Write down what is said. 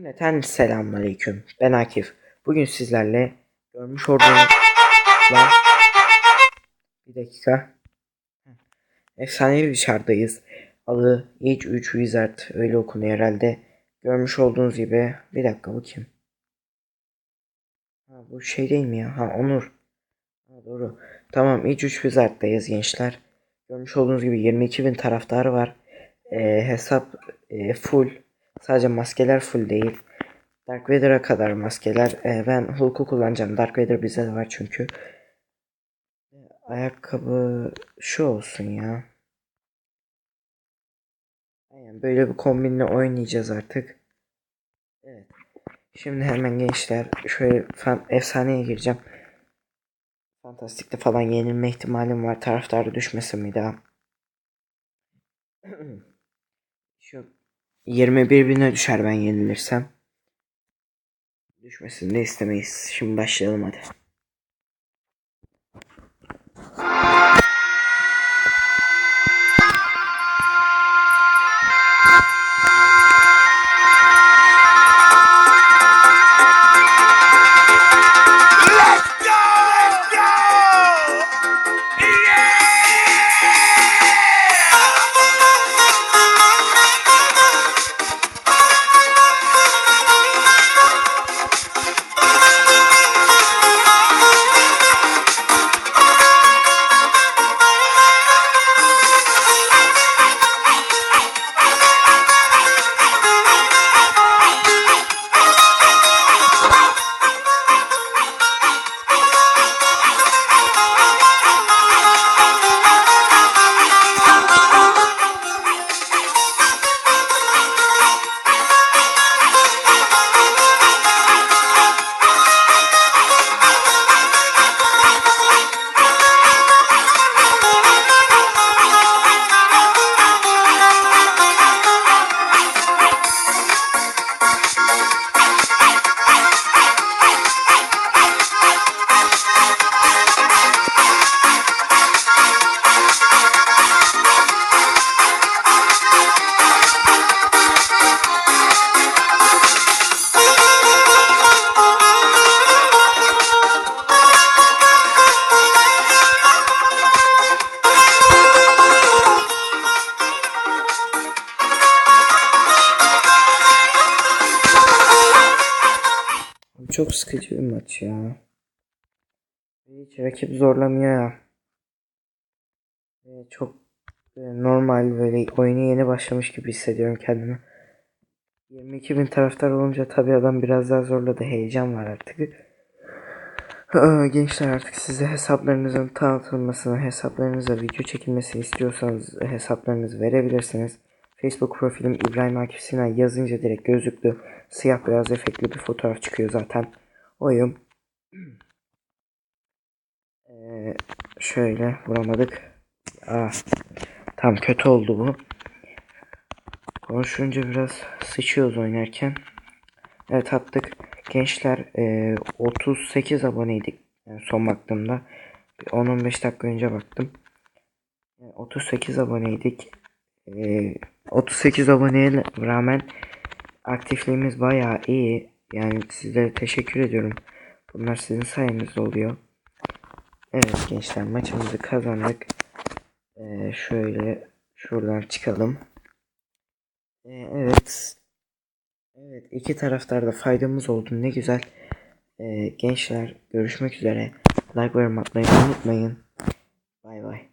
Cümleten selamünaleyküm. Ben Akif. Bugün sizlerle görmüş olduğunuz. Bir dakika. Efsanevi bir şardayız. Adı Age 3 Wizard öyle okunuyor herhalde. Görmüş olduğunuz gibi bir dakika bu kim? Ha, bu şey değil mi ya? Ha Onur. Ha, doğru. Tamam Age 3 Wizard'dayız gençler. Görmüş olduğunuz gibi 22.000 taraftarı var. Ee, hesap e, full. Sadece maskeler full değil. Dark Vader'a kadar maskeler. Ee, ben Hulk'u kullanacağım. Dark Vader bize de var çünkü. Ayakkabı şu olsun ya. Aynen böyle bir kombinle oynayacağız artık. Evet. Şimdi hemen gençler şöyle fan, efsaneye gireceğim. Fantastikte falan yenilme ihtimalim var. Taraftarı düşmesin bir daha. Şu 21 bine düşer ben yenilirsem. Düşmesini de istemeyiz. Şimdi başlayalım hadi. Çok sıkıcı bir maç ya. Hiç rakip zorlamıyor ya. Ve Çok e, normal böyle oyuna yeni başlamış gibi hissediyorum kendimi. 22 bin taraftar olunca tabii adam biraz daha zorladı. Heyecan var artık. Aa, Gençler artık size hesaplarınızın tanıtılmasını, hesaplarınıza video çekilmesini istiyorsanız hesaplarınızı verebilirsiniz. Facebook profilim İbrahim Akif Sinan yazınca direkt gözlüklü siyah beyaz efektli bir fotoğraf çıkıyor zaten. Oyum. Ee, şöyle vuramadık. Aa, tam kötü oldu bu. Konuşunca biraz sıçıyoruz oynarken. Evet attık. Gençler e, 38 aboneydik. Yani son baktığımda. Bir 10-15 dakika önce baktım. E, 38 aboneydik. E, 38 aboneye rağmen aktifliğimiz bayağı iyi. Yani sizlere teşekkür ediyorum. Bunlar sizin sayenizde oluyor. Evet gençler maçımızı kazandık. E, şöyle şuradan çıkalım. E, evet. Evet iki taraftarda faydamız oldu ne güzel. Ee, gençler görüşmek üzere. Like ve atmayı unutmayın. Bay bay.